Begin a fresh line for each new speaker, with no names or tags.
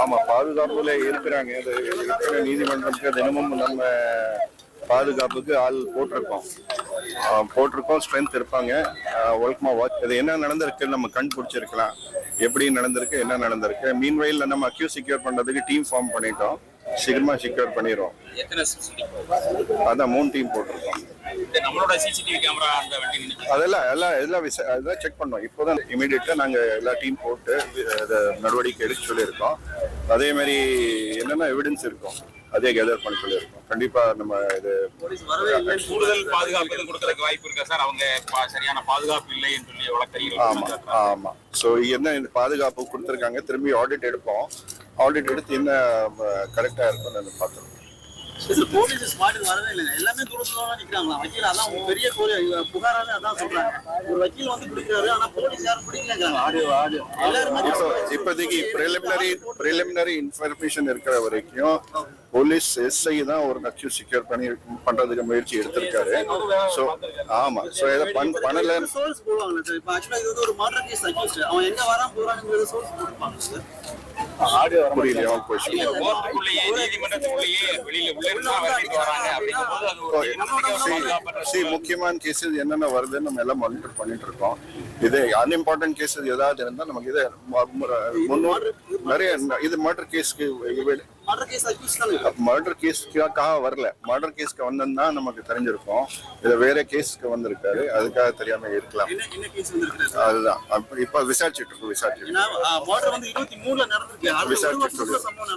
ஆமா பாதுகாப்புல இருக்கிறாங்க. நீதிமன்றத்துக்கு தினமும் நம்ம பாதுகாப்புக்கு ஆள் போட்டிருக்கோம். போட்டிருக்கோம் ஸ்ட்ரென்த் இருப்பாங்க. ஒழுக்கமா வாட்ச் இது என்ன நடந்திருக்கு நம்ம கண் பிடிச்சிருக்கலாம். எப்படி நடந்திருக்கு என்ன நடந்திருக்கு. மீன் வயலில் நம்ம அக்யூ செக்யூர் பண்றதுக்கு டீம் ஃபார்ம் பண்ணிட்டோம். சீக்கிரமா செக்யூர்
சிசிடிவி
அதான் மூணு டீம் போட்டிருக்கோம்.
நம்மளோட சிசிடிவி கேமரா அந்த வண்டி நின்று
அதெல்லாம் எல்லாம் எல்லாம் விச அதெல்லாம் செக் பண்ணோம். இப்போதான் இமீடியட்டா நாங்க எல்லா டீம் போட்டு அதை நடவடிக்கை எடுக்க சொல்லியிருக்கோம். அதே மாதிரி என்னென்ன எவிடன்ஸ் இருக்கும் அதே கேதர் பண்ண சொல்லியிருக்கோம். கண்டிப்பா நம்ம இது
கூடுதல் பாதுகாப்பு கொடுக்கறதுக்கு வாய்ப்பு இருக்கா சார்? அவங்க பா- சரியான பாதுகாப்பு இல்லைன்னு சொல்லி
ஆமா
வழக்கறிஞர்கள்
ஆமா ஸோ என்ன இந்த பாதுகாப்பு கொடுத்துருக்காங்க திரும்பி ஆடிட் எடுப்போம். ஆடிட் எடுத்து என்ன கரெக்டா இருக்கும்னு
ஸ்பாட்டுக்கு வரவே இல்லைங்க. எல்லாமே தூரத்துல தான் நிக்கிறாங்களா? வக்கீல் அதான் பெரிய கோரி புகாராவே அதான் சொல்றாங்க. ஒரு வக்கீல் வந்து பிடிக்கிறாரு ஆனா போலீஸ் யாரும் பிடிக்கலங்கிறாங்க ஆடியோ ஆடியோ. எல்லாருமே
இப்போ இப்போதைக்கு ப்ரிலிமினரி ப்ரிலிமினரி இன்ஃபர்மேஷன் இருக்கிற வரைக்கும் போலீஸ் எஸ்ஐ தான் ஒரு அக்யூ செக்யூர் பண்ணி பண்றதுக்கு முயற்சி எடுத்திருக்காரு. ஸோ ஆமா. ஸோ இதை பண் பண்ணல
சோர்ஸ் போடுவாங்க சார் இப்போ ஆக்சுவலா இது வந்து ஒரு மர்டர் கேஸ் அக்யூஸ்ட் அவன் எங்க வரான் போறானுங்கிறது சோர்ஸ் போட்டுப்பாங்க சார்
புரியலையா
நீதிமன்றத்துக்குள்ளேயே வெளியில உள்ள வராங்க
சி முக்கியமான கேசஸ் என்னென்ன வருதுன்னு நம்ம எல்லாம் மானிட்டர் பண்ணிட்டு இருக்கோம் இது அன்இம்பார்ட்டன்ட் கேசஸ் ஏதாவது இருந்தா நமக்கு இது முன்னோர் நிறைய இது மர்டர் கேஸ்க்கு
மர்டர்
கேஸ்க்காக வரல. மர்டர் கேஸ்க்கு வந்தா நமக்கு தெரிஞ்சிருக்கும். இது வேற கேஸ்க்கு வந்திருக்காரு. அதுக்காக தெரியாம இருக்கலாம். அதுதான். இப்ப விசாரிச்சுட்டு இருக்கோம் விசாரிச்சுட்டு இருக்கோம்.